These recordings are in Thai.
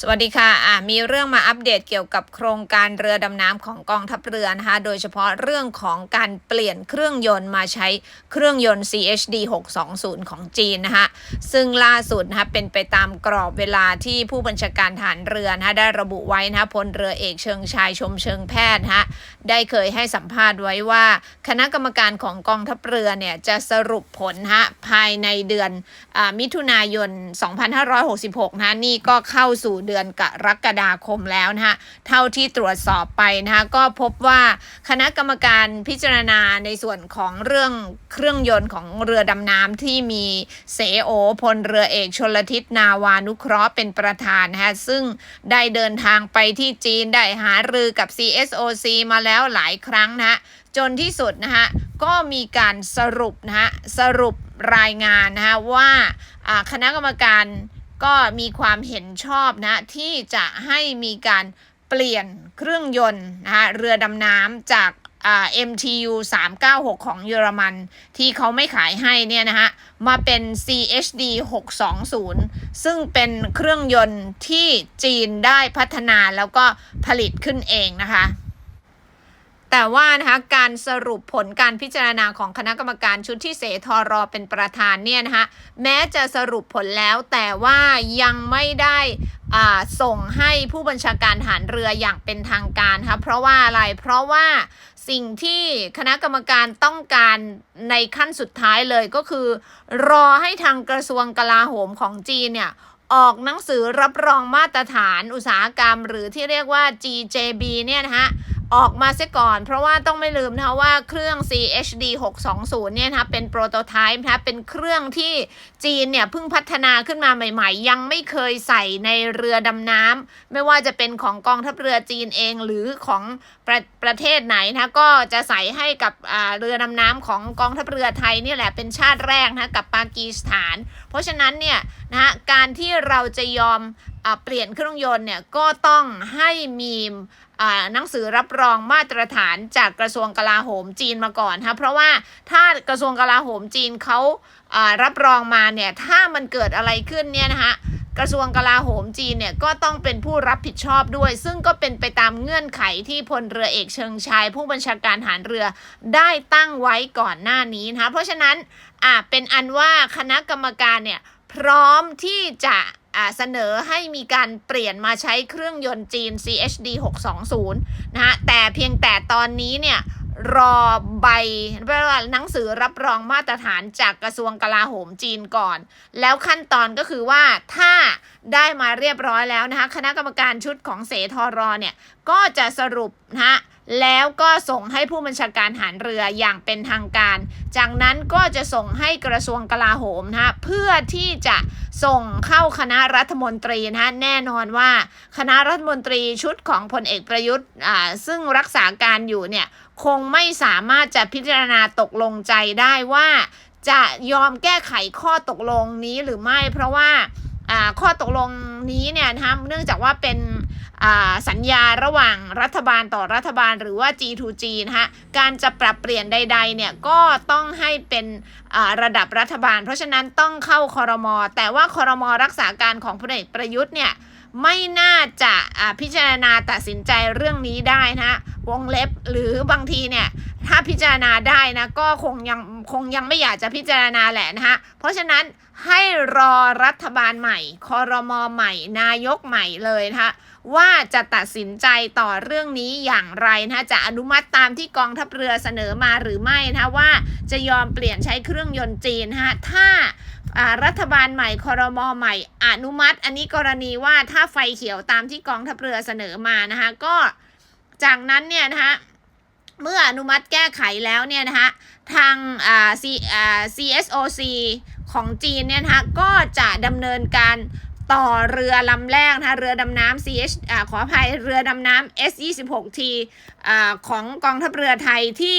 สวัสดีค่ะอะมีเรื่องมาอัปเดตเกี่ยวกับโครงการเรือดำน้ำของกองทัพเรือนะคะ โดยเฉพาะเรื่องของการเปลี่ยนเครื่องยนต์มาใช้เครื่องยนต์ CHD 620 ของจีนนะคะ ซึ่งล่าสุดนะคะเป็นไปตามกรอบเวลาที่ผู้บัญชาการฐานเรือนะคะได้ระบุไว้นะคะพลเรือเอกเชิงชายชมเชิงแพทย์นะคะได้เคยให้สัมภาษณ์ไว้ว่า คณะกรรมการของกองทัพเรือเนี่ยจะสรุปผลนะภายในเดือนอมิถุนายน 2566นะะนี่ก็เข้าสู่เดือนกรกฎาคมแล้วนะคะเท่าที่ตรวจสอบไปนะคะก็พบว่าคณะกรรมการพิจารณาในส่วนของเรื่องเครื่องยนต์ของเรือดำน้ำที่มีเสโอพลเรือเอกชนลทิศนาวานุเคราะห์เป็นประธานนะคะซึ่งได้เดินทางไปที่จีนได้หารือกับ CSOC มาแล้วหลายครั้งนะฮะจนที่สุดนะคะก็มีการสรุปนะฮะสรุปรายงานนะคะว่าคณะกรรมการ ก็มีความเห็นชอบนะที่จะให้มีการเปลี่ยนเครื่องยนต์นะคะเรือดำน้ำจากา MTU 396 ของเยอรมัน ที่เขาไม่ขายให้เนี่ยนะฮะ มาเป็น CHD 620 ซึ่งเป็นเครื่องยนต์ที่จีนได้พัฒนาแล้วก็ผลิตขึ้นเองนะคะ แต่ว่านะคะการสรุปผลการพิจารณาของคณะกรรมการชุดที่เสทรอเป็นประธานเนี่ยนะคะแม้จะสรุปผลแล้วแต่ว่ายังไม่ได้อ่าส่งให้ผู้บัญชาการฐานเรืออย่างเป็นทางการค่ะเพราะว่าอะไรเพราะว่าสิ่งที่คณะกรรมการต้องการในขั้นสุดท้ายเลยก็คือ รอให้ทางกระทรวงกลาโหมของจีนเนี่ยออกหนังสือรับรองมาตรฐานอุตสาหกรรม หรือที่เรียกว่า GJB เนี่ยนะฮะ ออกมาเสียก่อน เพราะว่าต้องไม่ลืมนะคะว่าเครื่อง CHD 620เนี่ยนะคะเป็นโปรโตไทป์นะคะเป็นเครื่องที่จีนเนี่ยเพิ่งพัฒนาขึ้นมาใหม่ๆ ยังไม่เคยใส่ในเรือดำน้ำไม่ว่าจะเป็นของกองทัพเรือจีนเองหรือของประประเทศไหนนะก็จะใส่ให้กับเรือดำน้ำของกองทัพเรือไทยนี่แหละเป็นชาติแรกนะกับปากีสถาน เพราะฉะนั้นเนี่ย นะฮะการที่เราจะยอมอเปลี่ยนเครื่องยนต์เนี่ยก็ต้องให้มีหนังสือรับรองมาตรฐานจากกระทรวงกลาโหมจีนมาก่อนค่ะเพราะว่าถ้ากระทรวงกลาโหมจีนเขารับรองมาเนี่ยถ้ามันเกิดอะไรขึ้นเนี่ยนะคะกระทรวงกลาโหมจีนเนี่ยก็ต้องเป็นผู้รับผิดชอบด้วย ซึ่งก็เป็นไปตามเงื่อนไขที่พลเรือเอกเชิงชาย ผู้บัญชาการฐานเรือได้ตั้งไว้ก่อนหน้านี้นะคะเพราะฉะนั้นอ่าเป็นอันว่าคณะกรรมการเนี่ย พร้อมที่จะเสนอให้มีการเปลี่ยนมาใช้เครื่องยนต์จีน CHD 620นะฮะแต่เพียงแต่ตอนนี้เนี่ยรอใบเรียกว่าหนังสือรับรองมาตรฐานจากกระทรวงกลาโหมจีนก่อน แล้วขั้นตอนก็คือว่าถ้าได้มาเรียบร้อยแล้วนะคะ คณะกรรมการชุดของเสทรเนี่ย ก็จะสรุปนะฮะ แล้วก็ส่งให้ผู้บัญชาการฐานเรืออย่างเป็นทางการ จากนั้นก็จะส่งให้กระทรวงกลาโหมนะเพื่อที่จะส่งเข้าคณะรัฐมนตรีนะแน่นอนว่าคณะรัฐมนตรีชุดของพลเอกประยุทธ์อ่าซึ่งรักษาการอยู่เนี่ยคงไม่สามารถจะพิจารณาตกลงใจได้ว่า จะยอมแก้ไขข้อตกลงนี้หรือไม่เพราะว่าอ่าข้อตกลงนี้เนี่ยนะเนื่องจากว่าเป็น สัญญาระหว่างรัฐบาลต่อรัฐบาลหรือว่า G2G นะคะการจะปรับเปลี่ยนใดๆเนี่ยก็ต้องให้เป็นระดับรัฐบาล เพราะฉะนั้นต้องเข้าคอรมอแต่ว่าคอรมอรักษาการของพลเอกประยุทธ์เนี่ยไม่น่าจะพิจารณาตัดสินใจเรื่องนี้ได้นะวงเล็บหรือบางทีเนี่ยถ้าพิจารณาได้นะก็คงยังคงยังไม่อยากจะพิจารณาแหละนะคะเพราะฉะนั้น ให้รอรัฐบาลใหม่คอรมอใหม่ นายกใหม่เลยนะคะว่าจะตัดสินใจต่อเรื่องนี้อย่างไรนะคะจะอนุมัติตามที่กองทัพเรือเสนอมาหรือไม่นะคะว่าจะยอมเปลี่ยนใช้เครื่องยนต์จีนนะคะถ้าอ่ารัฐบาลใหม่คอรมอใหม่ อนุมัติ อันนี้กรณีว่าถ้าไฟเขียวตามที่กองทัพเรือเสนอมานะคะก็จากนั้นเนี่ยนะคะเมื่ออนุมัติแก้ไขแล้วเนี่ยนะคะทางอ่า C อ่า CSOC ของจีนเนี่ยนะคะก็จะดำเนินการต่อเรือลำแรกนะคะเรือดำน้ำ CH อ่าขออภัยเรือดำน้ำ S26T อ่าของกองทัพเรือไทยที่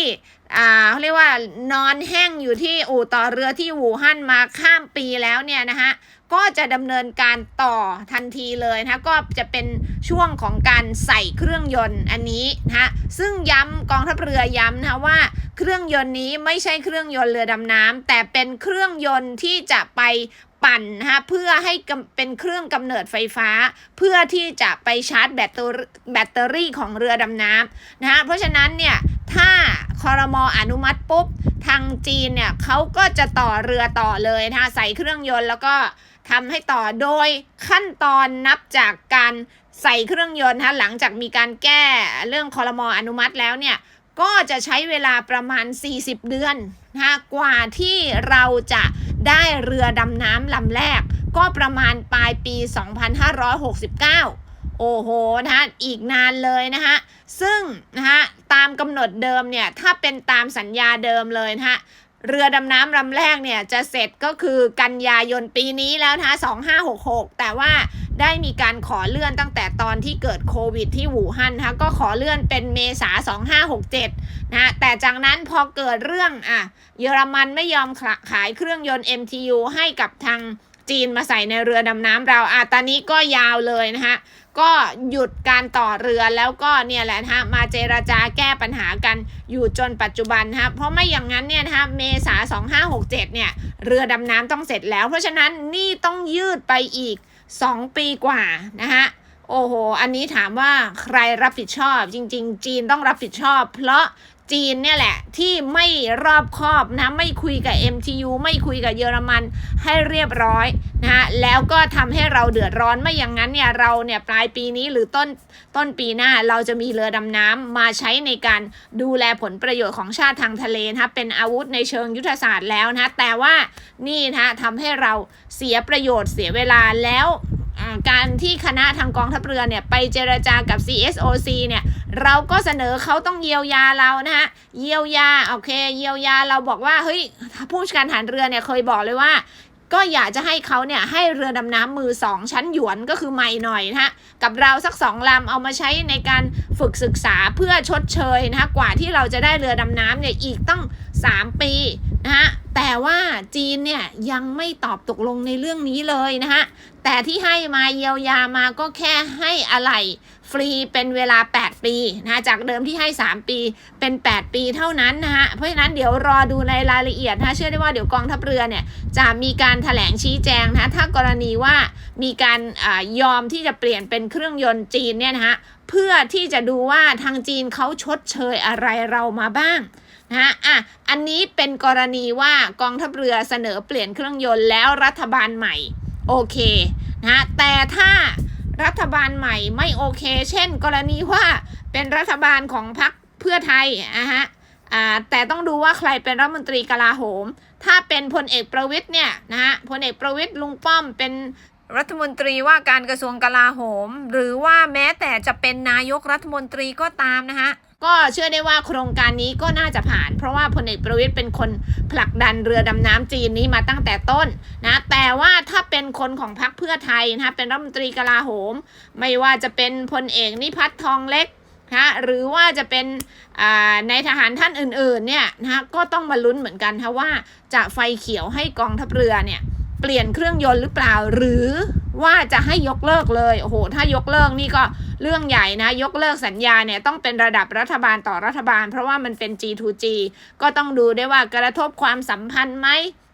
อ่าเขาเรียกว่านอนแห้งอยู่ที่อู่ต่อเรือที่อู่ฮั่นมาข้ามปีแล้วเนี่ยนะคะ ก็จะดำเนินการต่อทันทีเลยนะคะก็จะเป็นช่วงของการใส่เครื่องยนต์อันนี้นะคะซึ่งย้ำกองทัพเรือย้ำนะคะว่าเครื่องยนต์นี้ไม่ใช่เครื่องยนต์เรือดำน้ำแต่เป็นเครื่องยนต์ที่จะไปปั่นนะคะเพื่อให้เป็นเครื่องกำเนิดไฟฟ้า เพื่อที่จะไปชาร์จแบตเตอรี่แบตเตอรี่ของเรือดำน้ำนะคะเพราะฉะนั้นเนี่ยถ้าคอรมออนุมัติปุ๊บ ทางจีนเนี่ยเขาก็จะต่อเรือต่อเลยนะคะใส่เครื่องยนต์แล้วก็ ทำให้ต่อโดยขั้นตอนนับจากการใส่เครื่องยนต์นะคะหลังจากมีการแก้เรื่องคอรมออนุมัติแล้วเนี่ยก็จะใช้เวลาประมาณ 40 เดือนนะคะกว่าที่เราจะได้เรือดำน้ำลำแรก ก็ประมาณปลายปี 2569 โอ้โหนะอีกนานเลยนะคะซึ่งนะคะตามกำหนดเดิมเนี่ย ถ้าเป็นตามสัญญาเดิมเลยนะคะ เรือดำน้ำลำแรกเนี่ยจะเสร็จก็คือกันยายนปีนี้แล้วนะคะ2566 แต่ว่าได้มีการขอเลื่อนตั้งแต่ตอนที่เกิดโควิดที่หูฮั่นนะคะก็ขอเลื่อนเป็นเมษา 2567 นะแต่จากนั้นพอเกิดเรื่องอะเยอรมันไม่ยอมขายเครื่องยนต์ MTU ให้กับทาง จีนมาใส่ในเรือดำน้ำเราอะตอนนี้ก็ยาวเลยนะคะก็หยุดการต่อเรือแล้วก็เนี่ยแหละนะฮะมาเจราจาแก้ปัญหากันอยู่จนปัจจุบันนะคะเพราะไม่อย่างนั้นเนี่ยนะคะเมษา2567เนี่ยเรือดำน้ำต้องเสร็จแล้ว เพราะฉะนั้นนี่ต้องยืดไปอีก 2 ปีกว่านะคะโอ้โห อันนี้ถามว่าใครรับผิดชอบจริง ๆ จีนต้องรับผิดชอบ เพราะ จีนเนี่ยแหละ ที่ไม่รอบคอบนะไม่คุยกับ MTU ไม่คุยกับเยอรมันให้เรียบร้อยนะแล้วก็ทำให้เราเดือดร้อนไม่อย่างนั้นเนี่ยเราเนี่ยปลายปีนี้หรือต้นต้นปีหน้าเราจะมีเรือดำน้ำมาใช้ในการดูแลผลประโยชน์ของชาติทางทะเลนะคะเป็นอาวุธในเชิงยุทธศาสตร์แล้วนะแต่ว่านี่นะทำให้เราเสียประโยชน์เสียเวลาแล้วการที่คณะทางกองทัพเรือเนี่ยไปเจรจากับ CSOC เนี่ย เราก็เสนอเขาต้องเยียวยาเรานะฮะเยียวยาโอเคเยียวยาเราบอกว่าเฮ้ยผู้การฐานเรือเนี่ยเคยบอกเลยว่า ก็อยากจะให้เขาเนี่ยให้เรือดำน้ำมือสองชั้นหยวนก็คือใหม่หน่อยนะฮะกับเราสักสองลำเอามาใช้ในการฝึกศึกษาเพื่อชดเชยนะคะกว่าที่เราจะได้เรือดำน้ำเนี่ยอีกต้อง3 ปี นะฮะแต่ว่าจีนเนี่ยยังไม่ตอบตกลงในเรื่องนี้เลยนะฮะแต่ที่ให้มาเยียวยามาก็แค่ให้อะไรฟรีเป็นเวลา 8 ปีนะจากเดิมที่ให้ 3 ปีเป็น 8 ปีเท่านั้นนะฮะเพราะฉะนั้นเดี๋ยวรอดูในรายละเอียดนะเชื่อได้ว่าเดี๋ยวกองทัพเรือเนี่ยจะมีการถแถลงชี้แจงนะถ้ากรณีว่ามีการอยอมที่จะเปลี่ยนเป็นเครื่องยนต์จีนเนี่ยนะฮะเพื่อที่จะดูว่าทางจีนเขาชดเชยอะไรเรามาบ้าง นะฮะอะอันนี้เป็นกรณีว่ากองทัพเรือเสนอเปลี่ยนเครื่องยนต์แล้วรัฐบาลใหม่ โอเคนะแต่ถ้ารัฐบาลใหม่ไม่โอเค เช่น กรณีว่าเป็นรัฐบาลของพรรคเพื่อไทยนะฮะอ่าแต่ต้องดูว่าใครเป็นรัฐมนตรีกลาโหม ถ้าเป็นพลเอกประวิทย์เนี่ยนะฮะพลเอกประวิทย์ลุงป้อมเป็นรัฐมนตรีว่าการกระทรวงกลาโหม หรือว่าแม้แต่จะเป็นนายกรัฐมนตรีก็ตามนะฮะ ก็เชื่อได้ว่าโครงการนี้ก็น่าจะผ่าน เพราะว่าพลเอกประวิทย์เป็นคนผลักดันเรือดำน้ำจีนนี้มาตั้งแต่ต้นนะแต่ว่าถ้าเป็นคนของพรรคเพื่อไทยนะเป็นรัฐมนตรีกลาโหม ไม่ว่าจะเป็นพลเอกนิพัฒน์ทองเล็กนะหรือว่าจะเป็นในทหารท่านอื่นๆเนี่ยนะก็ต้องมาลุ้นเหมือนกันนะว่าจะไฟเขียวให้กองทัพเรือเนี่ย เปลี่ยนเครื่องยนต์หรือเปล่า หรือว่าจะให้ยกเลิกเลยโอ้โหถ้ายกเลิกนี่ก็เรื่องใหญ่นะ ยกเลิกสัญญาเนี่ยต้องเป็นระดับรัฐบาลต่อรัฐบาล เพราะว่ามันเป็น G2G ก็ต้องดูได้ว่ากระทบความสัมพันธ์ไหม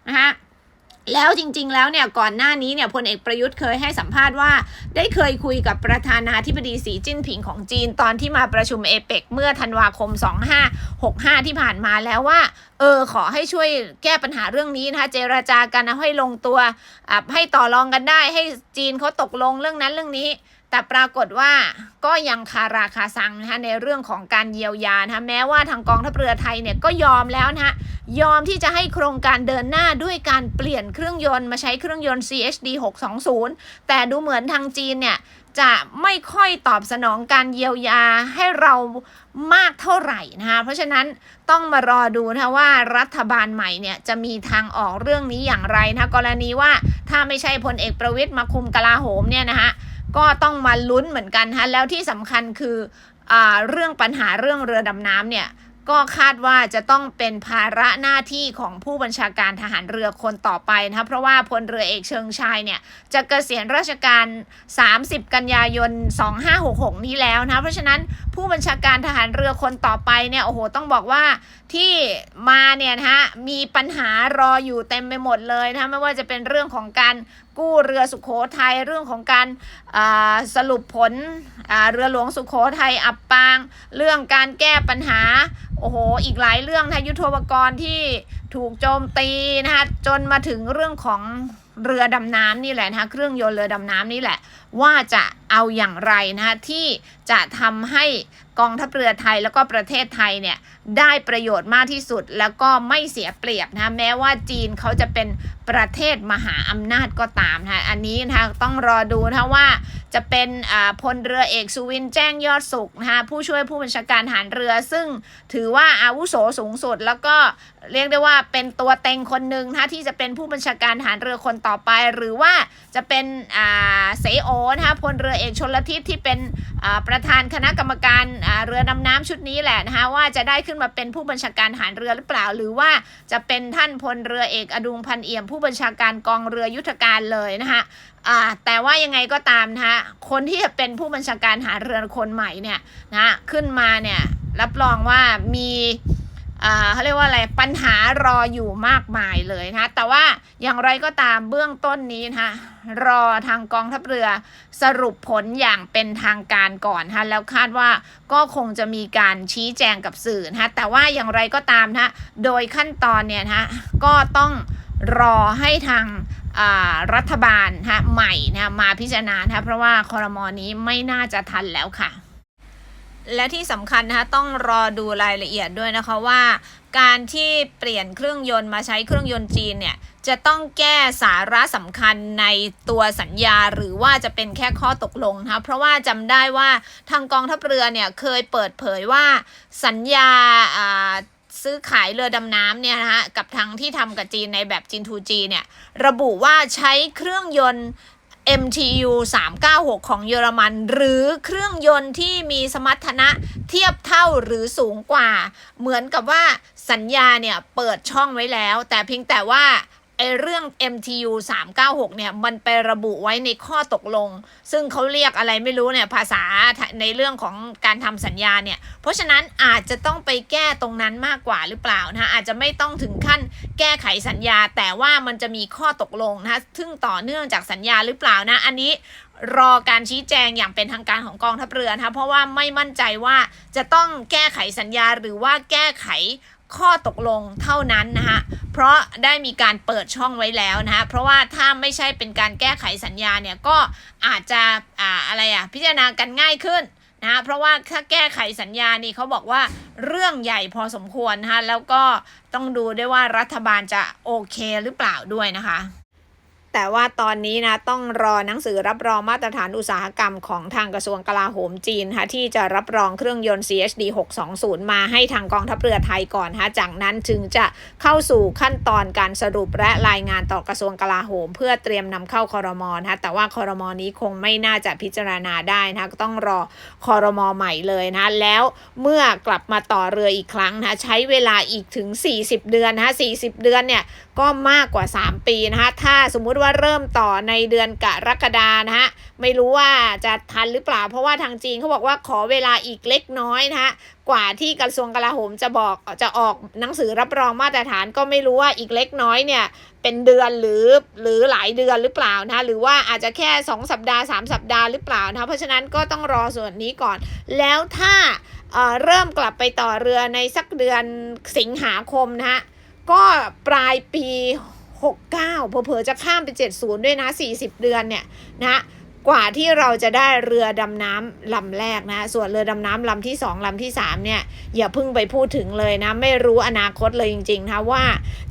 นะฮะแล้วจริง ๆ แล้วเนี่ยก่อนหน้านี้เนี่ยพลเอกประยุทธ์เคยให้สัมภาษณ์ว่า ได้เคยคุยกับประธานาธิบดีสีจิ้นผิงของจีนตอนที่มาประชุมเอเปกเมื่อธันวาคม 2565 ที่ผ่านมาแล้วว่าเออขอให้ช่วยแก้ปัญหาเรื่องนี้นะคะ เจราจากันนะให้ลงตัวให้ต่อรองกันได้ ให้จีนเขาตกลงเรื่องนั้นเรื่องนี้ แต่ปรากฏว่าก็ยังคาราคาซังนะคะในเรื่องของการเยียวยานะคะแม้ว่าทางกองทัพเรือไทยเนี่ยก็ยอมแล้วนะคะยอมที่จะให้โครงการเดินหน้าด้วยการเปลี่ยนเครื่องยนต์มาใช้เครื่องยนต์ CHD 620แต่ดูเหมือนทางจีนเนี่ย จะไม่ค่อยตอบสนองการเยียวยาให้เรามากเท่าไหร่นะคะเพราะฉะนั้นต้องมารอดูนะว่ารัฐบาลใหม่เนี่ยจะมีทางออกเรื่องนี้อย่างไรนะกรณีว่าถ้าไม่ใช่พลเอกประวิตยมาคุมกลาโหมเนี่ยนะคะก็ต้องมาลุ้นเหมือนกันฮะแล้วที่สำคัญคืออเรื่องปัญหาเรื่องเรือดำน้ำเนี่ย ก็คาดว่าจะต้องเป็นภาระหน้าที่ของผู้บัญชาการทหารเรือคนต่อไปนะคะเพราะว่าพลเรือเอกเชิงชายเนี่ยจะเกษียณราชการ 30 กันยายน 2566 นี้แล้วนะเพราะฉะนั้นผู้บัญชาการทหารเรือคนต่อไปเนี่ยโอ้โหต้องบอกว่าที่มาเนี่ยนะฮะมีปัญหารออยู่เต็มไปหมดเลยนะคะไม่ว่าจะเป็นเรื่องของการกู้เรือสุขโขทัยเรื่องของการสรุปผลเรือหลวงสุขโขทัยอับปาง เรื่องการแก้ปัญหาโอ้โหอีกหลายเรื่องนะยุทธปกรที่ถูกโจมตีนะคะจนมาถึงเรื่องของเรือดำน้ำนี่แหละนะคะเครื่องยนต์เรือดำน้ำนี่แหละ ว่าจะเอาอย่างไรนะคะที่จะทำให้กองทัพเรือไทยแล้วก็ประเทศไทยเนี่ยได้ประโยชน์มากที่สุดแล้วก็ไม่เสียเปรียบนะแม้ว่าจีนเขาจะเป็นประเทศมหาอำนาจก็ตามนะอันนี้นะคะต้องรอดูนะว่าจะเป็นพลเรือเอกสุวินแจ้งยอดสุขนะคะผู้ช่วยผู้บัญชาการทหารเรือ ซึ่งถือว่าอาวุโสสูงสุด แล้วก็เรียกได้ว่าเป็นตัวเต็งคนหนึ่งนะที่จะเป็นผู้บัญชาการทหารเรือคนต่อไป หรือว่าจะเป็นเสโอนะคะพลเรือเอกชนละทิศที่เป็นประธานคณะกรรมการเรือดำน้ำชุดนี้แหละนะคะว่าจะได้ขึ้นมาเป็นผู้บัญชาการหารเรือหรือเปล่า หรือว่าจะเป็นท่านพลเรือเอกอดุงพันเอี่ยม ผู้บัญชาการกองเรือยุทธการเลยนะคะแต่ว่ายังไงก็ตามนะคะคนที่จะเป็นผู้บัญชาการหาเรือคนใหม่เนี่ยนะขึ้นมาเนี่ยรับรองว่ามี เขาเรียกว่าอะไรปัญหารออยู่มากมายเลยนะแต่ว่าอย่างไรก็ตามเบื้องต้นนี้นะคะรอทางกองทัพเรือสรุปผลอย่างเป็นทางการก่อนนะแล้วคาดว่าก็คงจะมีการชี้แจงกับสื่อนะแต่ว่าอย่างไรก็ตามนะโดยขั้นตอนเนี่ยนะก็ต้องรอให้ทางรัฐบาลนะใหม่นะมาพิจารณานะเพราะว่าคอรมอนี้ไม่น่าจะทันแล้วค่ะ และที่สำคัญนะคะต้องรอดูรายละเอียดด้วยนะคะว่า การที่เปลี่ยนเครื่องยนต์มาใช้เครื่องยนต์จีนเนี่ยจะต้องแก้สาระสำคัญในตัวสัญญาหรือว่าจะเป็นแค่ข้อตกลงนะคะเพราะว่าจำได้ว่าทางกองทัพเรือเนี่ยเคยเปิดเผยว่าสัญญาซื้อขายเรือดำน้ำเนี่ยนะฮะกับทางที่ทำกับจีนในแบบจีน 2G เนี่ยระบุว่าใช้เครื่องยนต์ MTU 396 ของเยอรมัน หรือเครื่องยนต์ที่มีสมรรถนะเทียบเท่าหรือสูงกว่า เหมือนกับว่าสัญญาเนี่ยเปิดช่องไว้แล้ว แต่เพียงแต่ว่า ไอเรื่อง MTU 396 เนี่ย มันไประบุไว้ในข้อตกลง ซึ่งเขาเรียกอะไรไม่รู้เนี่ย ภาษาในเรื่องของการทำสัญญาเนี่ย เพราะฉะนั้นอาจจะต้องไปแก้ตรงนั้นมากกว่าหรือเปล่านะอาจจะไม่ต้องถึงขั้นแก้ไขสัญญา แต่ว่ามันจะมีข้อตกลงนะซึ่งต่อเนื่องจากสัญญาหรือเปล่านะ อันนี้รอการชี้แจงอย่างเป็นทางการของกองทัพเรือนะคะเพราะว่าไม่มั่นใจว่าจะต้องแก้ไขสัญญาหรือว่าแก้ไข ข้อตกลงเท่านั้นนะคะเพราะได้มีการเปิดช่องไว้แล้วนะคะเพราะว่าถ้าไม่ใช่เป็นการแก้ไขสัญญาเนี่ยก็อาจจะอ่าอะไรอะพิจารณากันง่ายขึ้นนะเพราะว่าถ้าแก้ไขสัญญานี่เขาบอกว่าเรื่องใหญ่พอสมควรนะคะแล้วก็ต้องดูด้วยว่ารัฐบาลจะโอเคหรือเปล่าด้วยนะคะ แต่ว่าตอนนี้นะต้องรอหนังสือรับรองมาตรฐานอุตสาหกรรมของทางกระทรวงกลาโหมจีนค่ะที่จะรับรองเครื่องยนต์ CHD 620 มาให้ทางกองทัพเรือไทยก่อนค่ะจากนั้นจึงจะเข้าสู่ขั้นตอนการสรุปและรายงานต่อกระทรวงกลาโหม เพื่อเตรียมนำเข้าคอรมอนะคะแต่ว่าคอรมอนี้คงไม่น่าจะพิจารณาได้นะก็ต้องรอคอรมอใหม่เลยนะแล้วเมื่อกลับมาต่อเรืออีกครั้งนะใช้เวลาอีกถึง 40 เดือนนะ40 เดือนเนี่ยก็มากกว่า 3 ปีนะคะถ้าสมมุติว่าเริ่มต่อในเดือนกรกฎานะฮะไม่รู้ว่าจะทันหรือเปล่า เพราะว่าทางจีนเขาบอกว่าขอเวลาอีกเล็กน้อยนะฮะกว่าที่กระทรวงกลาโหมจะบอกจะออกหนังสือรับรองมาตรฐานก็ไม่รู้ว่าอีกเล็กน้อยเนี่ยเป็นเดือนหรือหรือหลายเดือนหรือเปล่านะหรือว่าอาจจะแค่ 2 สัปดาห์ 3 สัปดาห์หรือเปล่านะเพราะฉะนั้นก็ต้องรอส่วนนี้ก่อน แล้วถ้าเริ่มกลับไปต่อเรือในสักเดือนสิงหาคมนะฮะก็ปลายปี 69เผลอๆจะข้ามไป 70 ด้วยนะ 40 เดือนเนี่ยนะกว่าที่เราจะได้เรือดำน้ำลำแรกนะ ส่วนเรือดำน้ำลำที่2ลำที่3เนี่ย อย่าเพิ่งไปพูดถึงเลยนะ ไม่รู้อนาคตเลยจริงๆนะว่า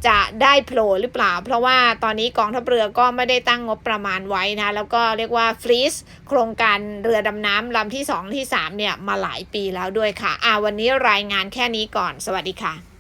จะได้โผล่หรือเปล่า เพราะว่าตอนนี้กองทัพเรือก็ไม่ได้ตั้งงบประมาณไว้นะ แล้วก็เรียกว่าฟรีซโครงการเรือดำน้ำลำที่2ที่3เนี่ยมาหลายปีแล้วด้วยค่ะอ่าวันนี้รายงานแค่นี้ก่อน สวัสดีค่ะ